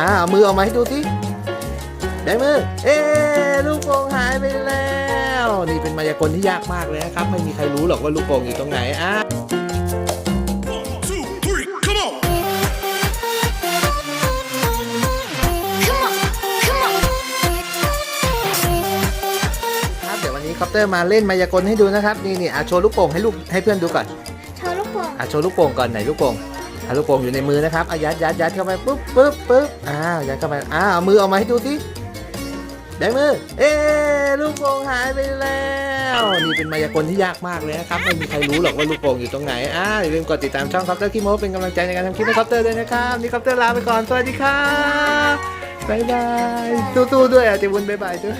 อ่าเอามือออกมาให้ดูสิได้มือ เอ๊ะลูกโป่งหายไปแล้ว นี่เป็นมายากลที่ยากมากเลยนะครับ ไม่มีใครรู้หรอกว่าลูกโป่งอยู่ตรงไหนอะ One, two, three, come on! Come on, come on. ครับเดี๋ยววันนี้คอปเตอร์มาเล่นมายากลให้ดูนะครับ นี่นี่อะโชว์ลูกโป่งให้ลูกให้เพื่อนดูก่อน โชว์ลูกโป่งอะโชว์ลูกโป่งก่อนไหนลูกโป่งอะ ลูกโป่งอยู่ในมือนะครับอะยัดยัดยัดเข้าไปปุ๊บปุ๊บปุ๊บอ้าวยัดเข้าไปอ้าวมือออกมาให้ดูสิได้มือ เอ๊ะลูกโป่งหายไปแล้วนี่เป็นมายากลที่ยากมากเลยนะครับไม่มีใครรู้หรอกว่าลูกโป่งอยู่ตรงไหนอ่าอย่าลืมกดติดตามช่องคอปเตอร์คิโมเป็นกำลังใจในการทำคลิปให้คอปเตอร์ด้วยนะครับนี่คอปเตอร์ลาไปก่อนสวัสดีครับบ๊ายบายตู้ๆด้วยอะเจวุนบ๊ายบายด้วย